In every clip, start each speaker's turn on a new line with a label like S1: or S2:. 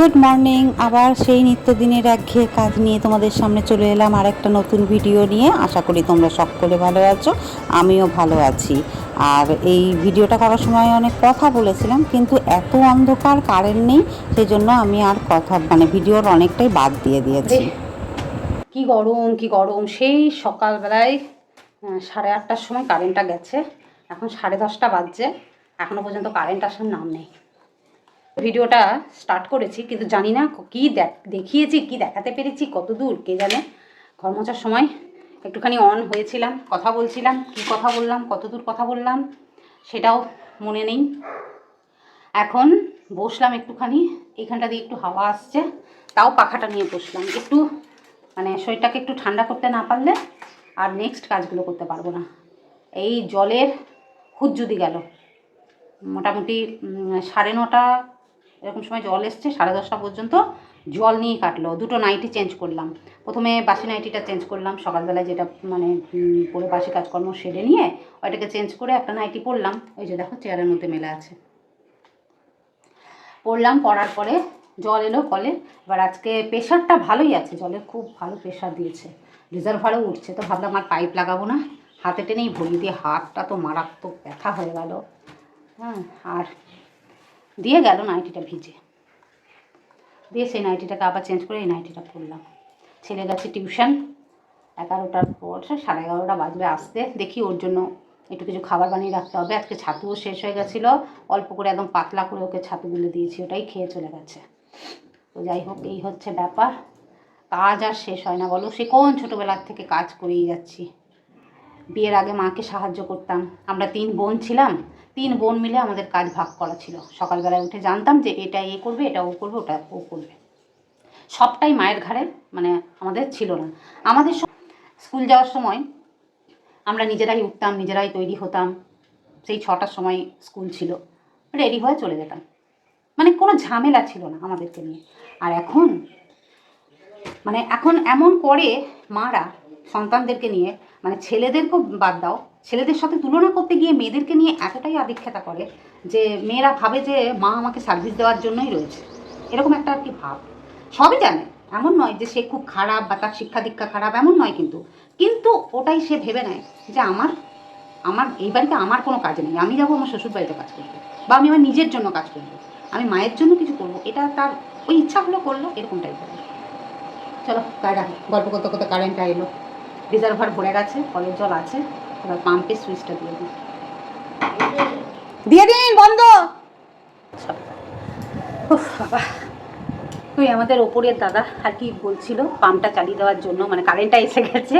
S1: Good morning আবার সেই নিত্যদিনের একঘেয়ে কাজ নিয়ে তোমাদের সামনে চলে এলাম আর একটা নতুন ভিডিও নিয়ে। আশা করি তোমরা সকলে ভালো আছো, আমিও ভালো আছি। আর এই ভিডিওটা করার সময় অনেক কথা বলেছিলাম, কিন্তু এত অন্ধকার কারেন্ট নেই সেই জন্য আমি আর কথা মানে ভিডিওর অনেকটাই বাদ দিয়ে দিয়েছি।
S2: কি গরম কি গরম। সেই সকালবেলায় সাড়ে আটটার সময় কারেন্টটা গেছে। এখন সাড়ে দশটা বাজছে। এখনও পর্যন্ত কারেন্ট আসার নাম নেই। ভিডিওটা স্টার্ট করেছি, কিন্তু জানি না কি দেখ- দেখিয়েছি, কি দেখাতে পেরেছি, কত দূর, কে জানে? ঘর মোছার সময় একটুখানি অন হয়েছিলাম, কথা বলছিলাম, কি কথা বললাম, কত দূর কথা বললাম, সেটাও মনে নেই। এখন বসলাম একটুখানি, এইখানটা দিয়ে একটু হাওয়া আসছে, তাও পাখাটা নিয়ে বসলাম। একটু মানে শরীরটাকে একটু ঠান্ডা করতে না পারলে আর নেক্সট কাজগুলো করতে পারব না। এই জলের যদি গেল। মোটামুটি সাড়ে নটা এরকম সময় জল এসছে, সাড়ে দশটা পর্যন্ত জল নিয়ে কাটলো। দুটো নাইটি চেঞ্জ করলাম। প্রথমে বাসি নাইটিটা চেঞ্জ করলাম, সকালবেলায় যেটা মানে পরে বাসি কাজকর্ম সেরে নিয়ে ওইটাকে চেঞ্জ করে একটা নাইটি পরলাম ওই যে দেখো চেয়ারের মধ্যে মেলে আছে। পড়লাম পরার পরে জল এলো কলে। এবার আজকে প্রেশারটা ভালোই আছে, জলের খুব ভালো প্রেশার দিয়েছে। রিজার্ভারও উঠছে, তো ভাবলাম আর পাইপ লাগাবো না। হাতে টেনেই ভরি দিয়ে হাতটা তো মারাত্মক ব্যথা হয়ে গেল। হ্যাঁ আর দিয়ে গেল নাইটিটা ভিজে। দিয়ে সেই নাইটিটাকে আবার চেঞ্জ করে এই নাইটিটা পরলাম। ছেলে গেছে টিউশন এগারোটার পর সাড়ে এগারোটা বাজবে আসতে। দেখি ওর জন্য একটু কিছু খাবার বানিয়ে রাখতে হবে। আজকে ছাতুও শেষ হয়ে গেছিল। অল্প করে একদম পাতলা করে ওকে ছাতু গুলে দিয়েছি, ওটাই খেয়ে চলে গেছে। তো যাই হোক, এই হচ্ছে ব্যাপার। কাজ আর শেষ হয় না বলো। সে কোন ছোটোবেলার থেকে কাজ করেই যাচ্ছি। বিয়ের আগে মাকে সাহায্য করতাম। আমরা তিন বোন ছিলাম। তিন বোন মিলে আমাদের কাজ ভাগ করা ছিল। সকালবেলায় উঠে জানতাম যে এটা এ করবে, এটা ও করবে, ওটা ও করবে। সবটাই মায়ের ঘাড়ে মানে আমাদের ছিল না। আমাদের স্কুল যাওয়ার সময় আমরা নিজেরাই উঠতাম, নিজেরাই তৈরি হতাম। সেই ছটার সময় স্কুল ছিল। রেডি হয়ে চলে যেতাম। মানে কোনো ঝামেলা ছিল না আমাদেরকে নিয়ে। আর এখন মানে এখন এমন করে মারা সন্তানদেরকে নিয়ে মানে ছেলেদেরকেও বাদ দাও ছেলেদের সাথে তুলনা করতে গিয়ে মেয়েদেরকে নিয়ে এতটাই আদিক্ষেতা করে যে মেয়েরা ভাবে যে মা আমাকে সার্ভিস দেওয়ার জন্যই রয়েছে। এরকম একটা আর কি ভাব। সবই জানে, এমন নয় যে সে খুব খারাপ বা তার শিক্ষা দীক্ষা খারাপ, এমন নয় কিন্তু। কিন্তু ওটাই সে ভেবে নেয় যে আমার আমার, এই বাড়িতে আমার কোনো কাজ নেই। আমি যাব আমার শ্বশুর বাড়িতে কাজ করব বা আমি আমার নিজের জন্য কাজ করব। আমি মায়ের জন্য কিছু করব। এটা তার, ওই ইচ্ছাগুলো করল, এরকম টাইপের চলো কায়রা গল্প করতে করতে কারেন্টটা এলো। রিজার্ভার ভরে গেছে, কলের জল আছে। এবার পাম্পের সুইচটা দিয়ে দিই। দিয়ে দিন বন্ধ। বাবা। ওই আমাদের ওপরের দাদা আর কি বলছিল পাম্পটা চালিয়ে দেওয়ার জন্য মানে কারেন্টটা এসে গেছে।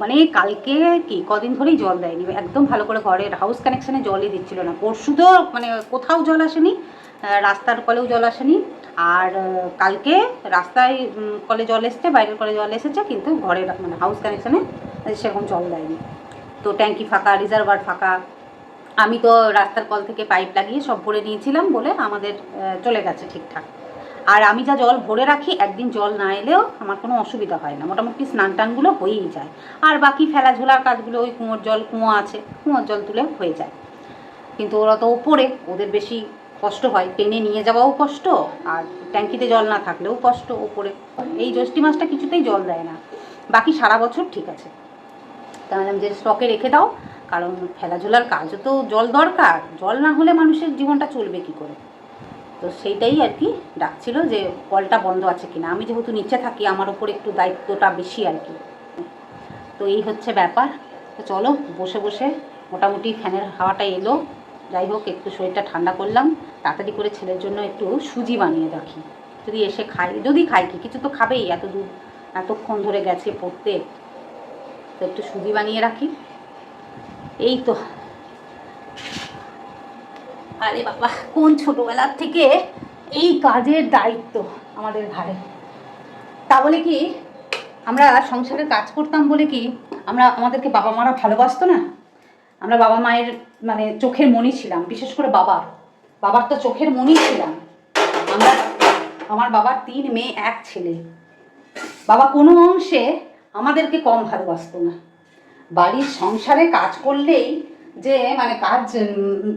S2: মানে কালকে কি কদিন ধরেই জল দেয়নি একদম ভালো করে ঘরের হাউস কানেকশানে জলই দিচ্ছিল না। পরশু তো মানে কোথাও জল আসেনি রাস্তার কলেও জল আসেনি। আর কালকে রাস্তায় কলে জল এসছে বাইরের কলে জল এসেছে কিন্তু ঘরের মানে হাউস কানেকশানে সেরকম জল দেয়নি। তো ট্যাঙ্কি ফাঁকা, রিজার্ভার ফাঁকা। আমি তো রাস্তার কল থেকে পাইপ লাগিয়ে সব ভরে নিয়েছিলাম বলে আমাদের চলে গেছে ঠিকঠাক। আর আমি যা জল ভরে রাখি, একদিন জল না এলেও আমার কোনো অসুবিধা হয় না। মোটামুটি স্নান টানগুলো হয়েই যায়। আর বাকি ফেলাঝোলার কাজগুলো, ওই কুঁয়োর জল, কুয়ো আছে, কুঁয়োর জল তুলে হয়ে যায়। কিন্তু ওরা তো ওপরে, ওদের বেশি কষ্ট হয়। টেনে নিয়ে যাওয়াও কষ্ট, আর ট্যাঙ্কিতে জল না থাকলেও কষ্ট ওপরে। এই জ্যৈষ্ঠী মাসটা কিছুতেই জল দেয় না। বাকি সারা বছর ঠিক আছে। তাহলে যে স্টকে রেখে দাও। কারণ ফেলাঝোলার কাজও তো জল দরকার। জল না হলে মানুষের জীবনটা চলবে কি করে? তো সেইটাই আর কি ডাকছিল যে কলটা বন্ধ আছে কিনা। আমি যেহেতু নিচে থাকি, আমার ওপর একটু দায়িত্বটা বেশি আর কি। তো এই হচ্ছে ব্যাপার। তো চলো, বসে বসে মোটামুটি ফ্যানের হাওয়াটা এলো। যাই হোক, একটু শরীরটা ঠান্ডা করলাম। তাড়াতাড়ি করে ছেলের জন্য একটু সুজি বানিয়ে রাখি। যদি এসে খাই, যদি খাই কি? কিছু তো খাবেই। এত দূর এতক্ষণ ধরে গেছে পড়তে। তো একটু সুজি বানিয়ে রাখি। এই তো। আরে বাবা, কোন ছোটবেলার থেকে এই কাজের দায়িত্ব আমাদের ঘাড়ে? তা বলে কি, আমরা সংসারের কাজ করতাম বলে কি, আমরা আমাদেরকে বাবা মারা ভালোবাসতো না? আমরা বাবা মায়ের মানে চোখের মনি ছিলাম, বিশেষ করে বাবার। বাবার তো চোখের মনি ছিলাম। আমরা আমার বাবার তিন মেয়ে, এক ছেলে। বাবা কোনো অংশে আমাদেরকে কম ভালোবাসতো না। বাড়ির সংসারে কাজ করলেই যে মানে কাজ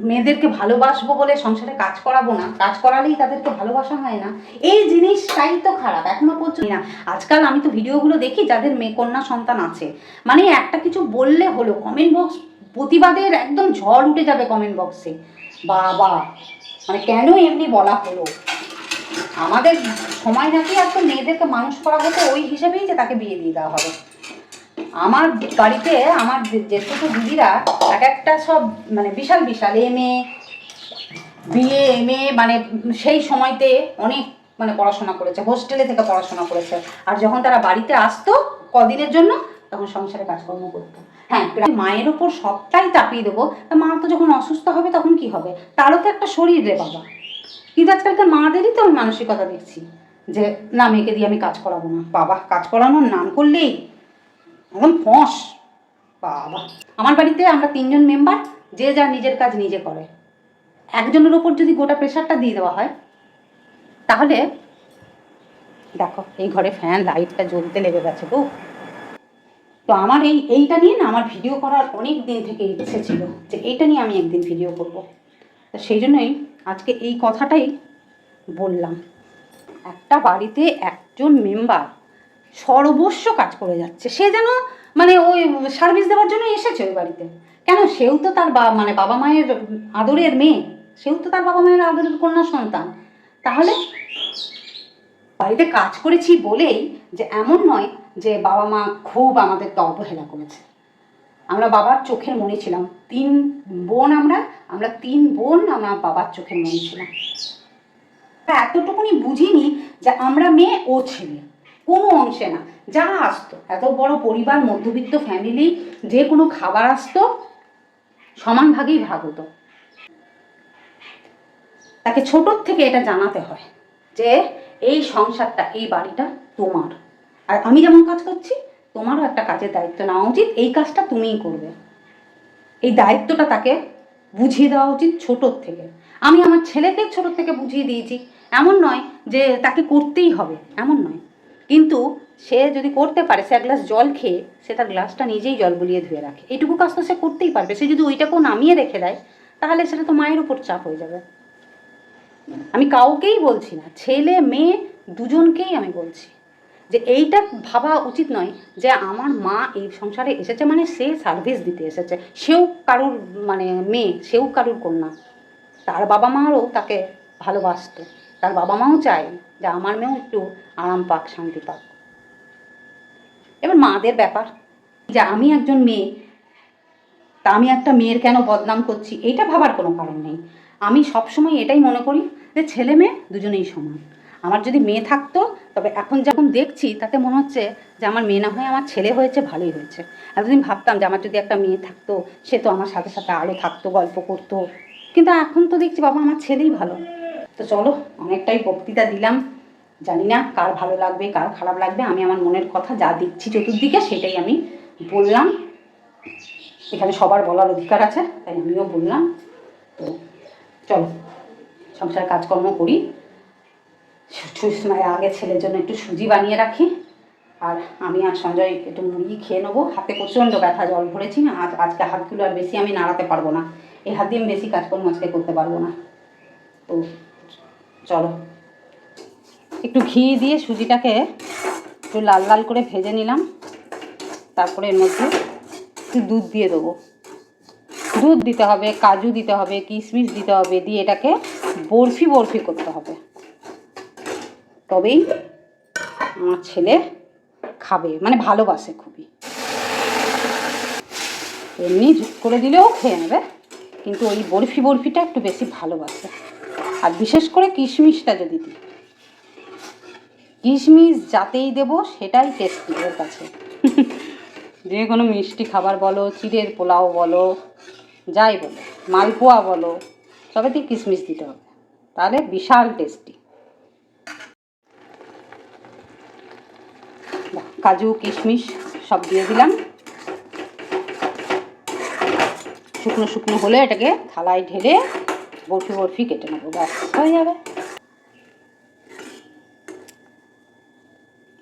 S2: মেয়েদেরকে ভালোবাসবো বলে সংসারে কাজ করাবো না, কাজ করালেই তাদেরকে ভালোবাসা হয় না। এই জিনিসটাই তো খারাপ, এখনও পর্যন্ত না। আজকাল আমি তো ভিডিওগুলো দেখি যাদের মেয়ে কন্যা সন্তান আছে। মানে একটা কিছু বললে হলো কমেন্ট বক্স প্রতিবাদের একদম ঝড় উঠে যাবে কমেন্ট বক্সে বাবা মানে কেন এমনি বলা হলো? আমাদের সময় নাকি এত মেয়েদেরকে মানুষ করা হতো, ওই হিসেবেই যে তাকে বিয়ে দিয়ে দেওয়া হবে। আমার বাড়িতে আমার যেটুকু দিদিরা এক একটা সব মানে বিশাল বিশাল M A BA M A মানে সেই সময়তে অনেক মানে পড়াশোনা করেছে, হোস্টেলে থেকে পড়াশোনা করেছে। আর যখন তারা বাড়িতে আসতো কদিনের জন্য, তখন সংসারে কাজকর্ম করতো। হ্যাঁ মায়ের ওপর সবটাই চাপিয়ে দেবো। মা তো যখন অসুস্থ হবে তখন কি হবে? তারও তো একটা শরীর রে বাবা। কিন্তু আজকালকার মাদেরই তো আমি মানসিকতা দেখছি যে, না, মেয়েকে দিয়ে আমি কাজ করাবো না। বাবা, কাজ করানোর নাম করলেই একদম ফস। বাবা। আমার বাড়িতে আমরা তিনজন মেম্বার, যে যার নিজের কাজ নিজে করে। একজনের ওপর যদি গোটা প্রেশারটা দিয়ে দেওয়া হয়, তাহলে দেখো, এই ঘরে ফ্যান, লাইটটা জ্বলতে লেগে গেছে গো। তো আমার এই, এইটা নিয়ে না আমার ভিডিও করার অনেক দিন থেকে ইচ্ছে ছিল যে, এইটা নিয়ে আমি একদিন ভিডিও করব। তো সেই জন্যই আজকে এই কথাটাই বললাম। একটা বাড়িতে একজন মেম্বার সর্বস্ব কাজ করে যাচ্ছে। সে যেন মানে ওই সার্ভিস দেওয়ার জন্য এসেছে ওই বাড়িতে। কেন? সেও তো তার বা মানে বাবা মায়ের আদরের মেয়ে। সেও তো তার বাবা মায়ের আদরের কন্যা সন্তান। তাহলে বাড়িতে কাজ করেছি বলেই যে এমন নয় যে বাবা মা খুব আমাদেরকে অবহেলা করেছে। আমরা বাবার চোখের মনে ছিলাম। তিন বোন আমরা আমরা তিন বোন আমরা বাবার চোখের মনে ছিলাম। এতটুকুনি বুঝিনি যে আমরা মেয়ে, ও ছেলে। কোনো অংশে না। যা আসতো। এত বড় পরিবার, মধ্যবিত্ত ফ্যামিলি যে কোনো খাবার আসতো, সমান ভাগেই ভাগ হতো। তাকে ছোটোর থেকে এটা জানাতে হয় যে, এই সংসারটা, এই বাড়িটা তোমার। আর আমি যেমন কাজ করছি তোমারও একটা কাজের দায়িত্ব নেওয়া উচিত, এই কাজটা তুমিই করবে। এই দায়িত্বটা তাকে বুঝিয়ে দেওয়া উচিত ছোটোর থেকে। আমি আমার ছেলেকে ছোটোর থেকে বুঝিয়ে দিয়েছি। এমন নয় যে তাকে করতেই হবে, এমন নয়। কিন্তু সে যদি করতে পারে, সে এক গ্লাস জল খেয়ে সে তার গ্লাসটা নিজেই জল বুলিয়ে ধুয়ে রাখে। এটুকু কাজ তো সে করতেই পারবে। সে যদি ওইটাকেও নামিয়ে রেখে দেয়, তাহলে সেটা তো মায়ের উপর চাপ হয়ে যাবে। আমি কাউকেই বলছি না, ছেলে, মেয়ে, দুজনকেই আমি বলছি। যে এইটা ভাবা উচিত নয় যে আমার মা এই সংসারে এসেছে মানে সে সার্ভিস দিতে এসেছে। সেও কারুর মানে মেয়ে, সেও কারুর কন্যা। তার বাবা মারও তাকে ভালোবাসতো। তার বাবা মাও চায় যে আমার মেয়েও একটু আরাম পাক, শান্তি পাক। এবার মাদের ব্যাপার। যে আমি একজন মেয়ে, তা আমি একটা মেয়ের কেন বদনাম করছি? এইটা ভাবার কোনো কারণ নেই। আমি সবসময় এটাই মনে করি যে ছেলে মেয়ে দুজনেই সমান। আমার যদি মেয়ে থাকতো, তবে এখন যখন দেখছি তাতে মনে হচ্ছে যে আমার মেয়ে না হয়ে আমার ছেলে হয়েছে, ভালোই হয়েছে। এতদিন ভাবতাম যে আমার যদি একটা মেয়ে থাকতো, সে তো আমার সাথে সাথে আরও থাকতো, গল্প করতো। কিন্তু এখন তো দেখছি বাবা আমার ছেলেই ভালো। তো চলো, অনেকটাই বক্তৃতা দিলাম। জানি না কার ভালো লাগবে, কার খারাপ লাগবে, আমি আমার মনের কথা যা দিচ্ছি চতুর্দিকে সেটাই আমি বললাম। এখানে সবার বলার অধিকার আছে, তাই আমিও বললাম। তো চলো, সংসার কাজকর্ম করি। সু- মানে আগে ছেলের জন্য একটু সুজি বানিয়ে রাখি। আর আমি আর সঞ্জয় একটু মুড়ি খেয়ে নেব। হাতে প্রচণ্ড ব্যথা, জল ভরেছি না। আজ, আজকে হাতগুলো আর বেশি আমি নাড়াতে পারব না। এই হাত দিয়ে আমি বেশি কাজকর্ম আজকে করতে পারব না। তো চলো। একটু ঘি দিয়ে সুজিটাকে একটু লাল লাল করে ভেজে নিলাম। তারপরে এর মধ্যে একটু দুধ দিয়ে দেবো। দুধ দিতে হবে, কাজু দিতে হবে, কিশমিশ দিতে হবে, দিয়ে এটাকে বরফি বরফি করতে হবে। তবেই আমার ছেলে খাবে মানে ভালোবাসে খুবই। এমনি করে দিলেও খেয়ে নেবে, কিন্তু ওই বরফি বরফিটা একটু বেশি ভালোবাসে। আর বিশেষ করে কিশমিশটা যদি দিই। কিশমিশ যাতেই দেবো, সেটাই টেস্টি ওর কাছে। যে কোনো মিষ্টি খাবার বলো, চিড়ের পোলাও বলো, যাই বলো, মালপোয়া বলো, সবেতেই কিশমিশ দিতে হবে। তাহলে বিশাল টেস্টি কাজু, কিশমিশ সব দিয়ে দিলাম। শুকনো শুকনো হলে এটাকে থালায় ঢেলে বরফি বরফি কেটে নেব, ব্যাস, হয়ে যাবে।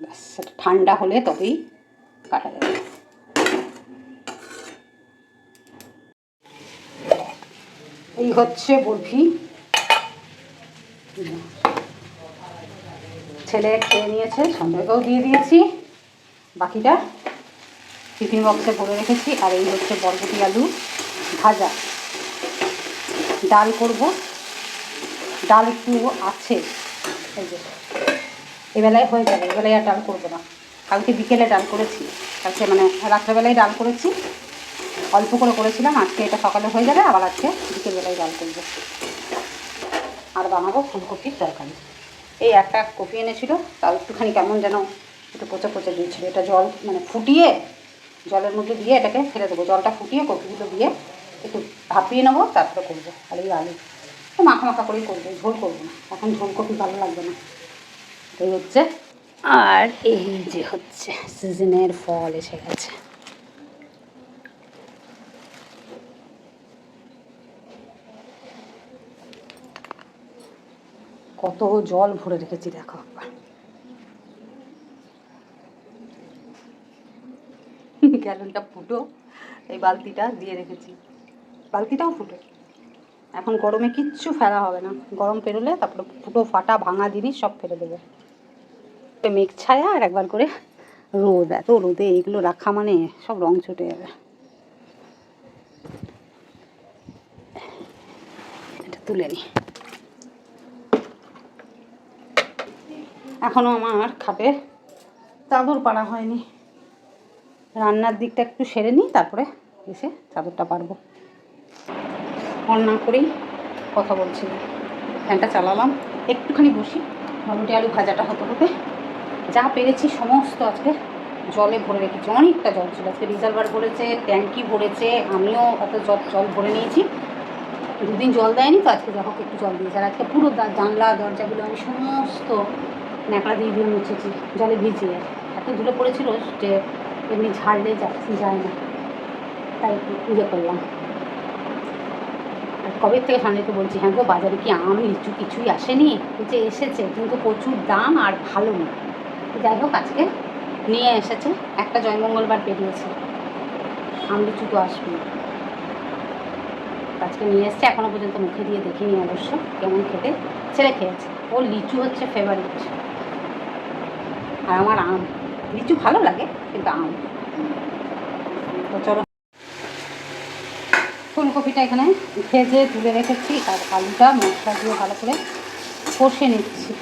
S2: ব্যাস ঠান্ডা হলে তবেই কাটা যাবে। এই হচ্ছে বরফি। ছেলে খেয়ে নিয়েছে, সঞ্জয়কেও দিয়ে দিয়েছি। বাকিটা টিফিন বক্সে ভরে রেখেছি, আর এই হচ্ছে বরবটি আলু ভাজা। ডাল করব। ডাল একটু আছে। এই যে, এবেলায় হয়ে যাবে এবেলায় আর ডাল করব না। কালকে বিকেলে ডাল করেছি। কালকে মানে রাত্রেবেলায় ডাল করেছি। অল্প করে করেছিলাম, আজকে এটা সকালে হয়ে যাবে, আবার আজকে বিকেলবেলায় ডাল করব। আর বানাবো ফুলকপির তরকারি। এই একটা কপি এনেছিল, তাও একটুখানি কেমন যেন একটু পচে পচে দিয়েছিল। এটা জল মানে ফুটিয়ে জলের মধ্যে দিয়ে এটাকে ফেলে দেবো। জলটা ফুটিয়ে কপিগুলো দিয়ে একটু ভাপিয়ে নেব তারপরে করব। আর এই আলু। তো মাখা মাখা করেই করব ঝোল করব না। এখন ঝোল কপি ভালো লাগবে না। এই হচ্ছে। আর এই যে হচ্ছে সিজনের ফল এসে গেছে। কত জল ভরে রেখেছি দেখো। একবার গ্যালনটা ফুটো, এই বালতিটা দিয়ে রেখেছি। বালতিটাও ফুটো। এখন গরমে কিচ্ছু ফেলা হবে না। গরম পেরোলে তারপরে ফুটো, ফাটা, ভাঙা জিনিস সব ফেলে দেবো। মেঘ ছায়া আর একবার করে রোদ, এত রোদে এগুলো রাখা মানে সব রং ছুটে যাবে। এটা তুলে নিই এখনও আমার খাটে চাদর পাড়া হয়নি। রান্নার দিকটা একটু সেরে নিই, তারপরে এসে চাদরটা পারব অন না করেই কথা বলছিলাম ফ্যানটা চালালাম, একটুখানি বসি বরবটি আলু ভাজাটা হতে হতে। যা পেরেছি সমস্ত আজকে জলে ভরে রেখেছি, অনেকটা জল ছিল। আজকে রিজার্ভার ভরেছে ট্যাঙ্কি ভরেছে, আমিও অত জল জল ভরে নিয়েছি। দুদিন জল দেয়নি, তো আজকে যা হোক একটু জল দিয়েছে। আর আজকে পুরো জানলা, দরজাগুলো আমি সমস্ত ন্যাকড়া দিয়ে দিয়ে মুছেছি, জলে ভিজিয়ে। এত ধুলে পড়েছিল যে এমনি ঝাড়লে যাচ্ছি যায় না। তাই ইয়ে করলাম। আর কবে থেকে সামনেকে বলছি হ্যাঁ গো, বাজারে কি আম, লিচু কিছুই আসেনি? বলছে এসেছে, কিন্তু প্রচুর দাম আর ভালো না। যাই হোক, আজকে নিয়ে এসেছে। একটা জয়মঙ্গলবার বেরিয়েছে। আম, লিচু তো আসবে আজকে নিয়ে এসছে, এখনও পর্যন্ত মুখে দিয়ে দেখিনি অবশ্য কেমন খেতে। ছেলে খেয়েছে। ওর লিচু হচ্ছে ফেভারিট আর আমার আম। লিচু ভালো লাগে, কিন্তু আম তো চলো। ফুলকপিটা এখানে ভেজে তুলে রেখেছি আর আলুটা মশলা দিয়ে ভালো করে কষে নিচ্ছি।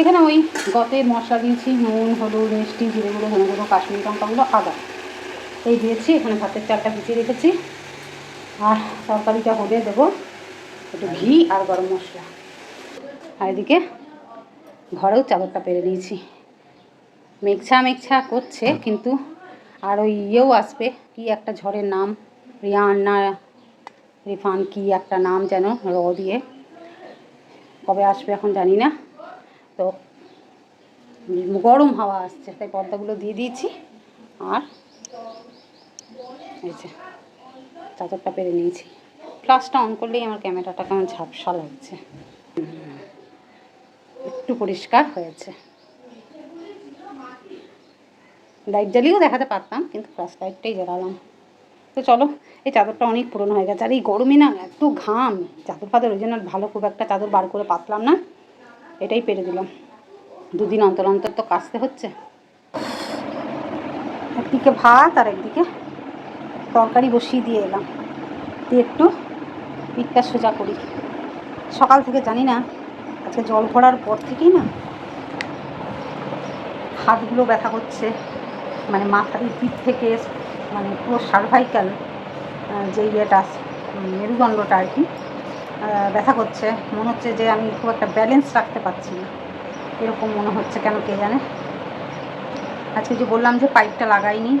S2: এখানে ওই গতে মশলা দিয়েছি, নুন, হলুদ, মিষ্টি, জিরে গুঁড়ো, ধনে গুঁড়ো, কাশ্মীরি লঙ্কাগুলো আদা। এই দিয়েছি, এখানে ভাতের চালটা ভিজিয়ে রেখেছি। আর তরকারিটা হলে দেবো একটু ঘি আর গরম মশলা। আর এদিকে ঘরেও চাদরটা পেরে নিয়েছি। মেঘছা মেঘছা করছে, কিন্তু আর ওই ইয়েও আসবে, কি একটা ঝড়ের নাম, রিয়ান না রিফান কি একটা নাম যেন র দিয়ে। কবে আসবে এখন জানি না। তো গরম হাওয়া আসছে, তাই পর্দাগুলো দিয়ে দিয়েছি। আর চাদরটা পেরে নিয়েছি। ফ্লাশটা অন করলেই আমার ক্যামেরাটা কেমন ঝাপসা লাগছে। একটু পরিষ্কার হয়েছে। লাইট জ্বালিয়েও দেখাতে পারতাম, কিন্তু ফ্ল্যাশ লাইটটাই জ্বালালাম। তো চলো, এই চাদরটা অনেক পুরনো হয়ে গেছে। আর এই গরমে না এত ঘাম, চাদর ফাদর ওই জন্য ভালো খুব একটা চাদর বার করে পাতলাম না। এটাই পেরে দিলাম। দুদিন অন্তর অন্তর তো কাচতে হচ্ছে। একদিকে ভাত আর একদিকে তরকারি বসিয়ে দিয়ে এলাম। দিয়ে একটু পিঠটা সোজা করি। সকাল থেকে জানি না আজকে জল ভরার পর থেকেই না হাতগুলো ব্যথা করছে মানে মাথার পিঠ থেকে মানে পুরো সার্ভাইকাল যে ইয়েটা মেরুদণ্ডটা আর কি ব্যথা করছে। মনে হচ্ছে যে আমি খুব একটা ব্যালেন্স রাখতে পারছি না। এরকম মনে হচ্ছে কেন কে জানে? আজকে যে বললাম যে পাইপটা লাগাইনি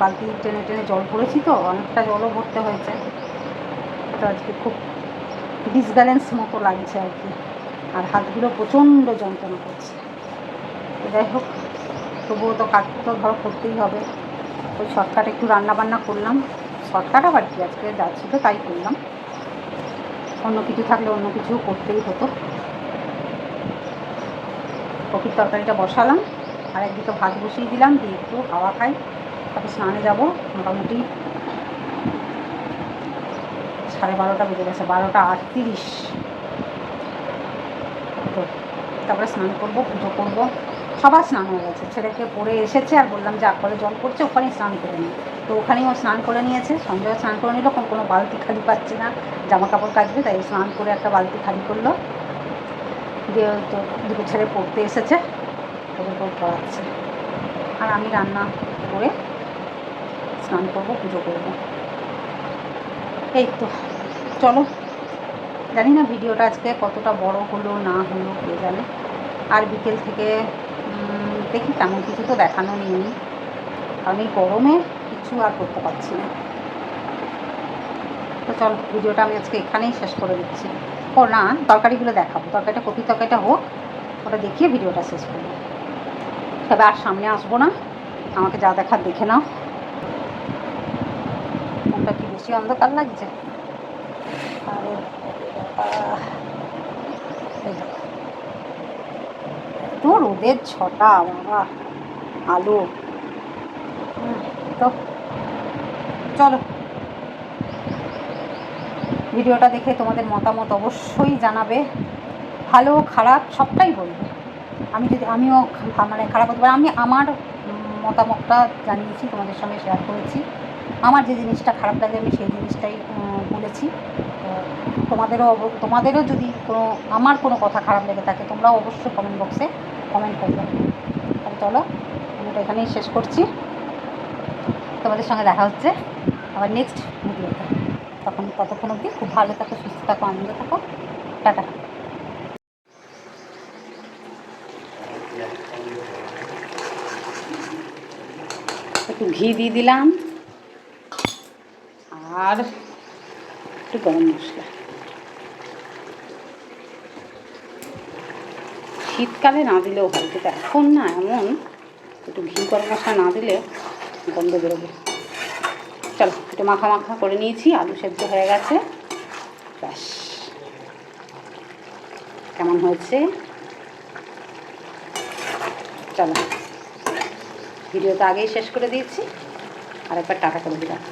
S2: বালতি টেনে টেনে জল পড়েছি তো, অনেকটা জলও ভরতে হয়েছে। তো আজকে খুব ডিসব্যালেন্স মতো লাগছে আর কি। হাতগুলো প্রচণ্ড যন্ত্রণা করছে। যাই হোক, তবুও তো কাজ তো ধরো করতেই হবে। ওই শর্টকাট একটু রান্না বান্না করলাম। শর্টকাট আবার কি? আজকে যাচ্ছি তো তাই করলাম। অন্য কিছু থাকলে অন্য কিছু করতেই হতো। কপির তরকারিটা বসালাম। আর একদিকে ভাত বসিয়ে দিলাম। দিয়ে একটু হাওয়া খাই। তারপর স্নানে যাব মোটামুটি। সাড়ে বারোটা বেজে গেছে। বারোটা আটত্রিশ। তো তারপরে স্নান করব, পুজো করব। সবার স্নান হয়ে গেছে। ছেলেকে পড়ে এসেছে আর বললাম, যে আকলে জল পড়ছে, ওখানেই স্নান করে নিই তো ওখানেই ও স্নান করে নিয়েছে। সঞ্জয় স্নান করে নিল, কোনো কোনো বালতি খালি পাচ্ছে না। জামা কাপড় কাচবে, তাই স্নান করে একটা বালতি খালি করল। দিয়ে তো দুটো ছেলে পড়তে এসেছে ওদেরকেও পড়াচ্ছে। আর আমি রান্না করে স্নান করব, পুজো করব। এই তো, চলো। জানি না ভিডিওটা আজকে কতটা বড় হলো, না হলো, কে জানে। আর বিকেল থেকে দেখি তেমন কিছু তো দেখানো নেই। কারণ এই গরমে কিছু আর করতে পারছি না। তো চল, ভিডিওটা আমি আজকে এখানেই শেষ করে দিচ্ছি। ও না, তরকারিগুলো দেখাবো। তরকারিটা কপি তরকারিটা হোক, ওটা দেখিয়ে ভিডিওটা শেষ করব। তবে আর সামনে আসব না। আমাকে যা দেখার দেখে নাও। কোনটা কি বেশি অন্ধকার লাগছে? আরে। এত রোদের ছটা, বাবা। আলো। তো, চলো। ভিডিওটা দেখে তোমাদের মতামত অবশ্যই জানাবে। ভালো, খারাপ, সবটাই বলবে। আমি যদি, আমিও মানে খারাপ হতে পারি। আমি আমার মতামতটা জানিয়েছি, তোমাদের সঙ্গে শেয়ার করেছি। আমার যে জিনিসটা খারাপ লাগে, আমি সেই জিনিসটাই বলেছি। তো তোমাদেরও তোমাদেরও যদি কোনো আমার কোনো কথা খারাপ লেগে থাকে তোমরাও অবশ্যই কমেন্ট বক্সে কমেন্ট করবে। তাহলে চলো, আমি এটা এখানেই শেষ করছি। তোমাদের সঙ্গে দেখা হচ্ছে আবার নেক্সট ভিডিওতে তখন ততক্ষণ অবধি খুব ভালো থাকো, সুস্থ থাকো, আনন্দ থাকো। টাটা। একটু ঘি দিয়ে দিলাম। আর একটু গরম মশলা। শীতকালে না দিলেও হয়, কিন্তু এখন না এমন, একটু ঘি গরম মশলা না দিলে গন্ধ বেরোবে। চলো, একটু মাখা মাখা করে নিয়েছি, আলু সেদ্ধ হয়ে গেছে। ব্যাস। কেমন হয়েছে? চলো। ভিডিওটা আগেই শেষ করে দিয়েছি। আর একবার টাটা করে দিলাম।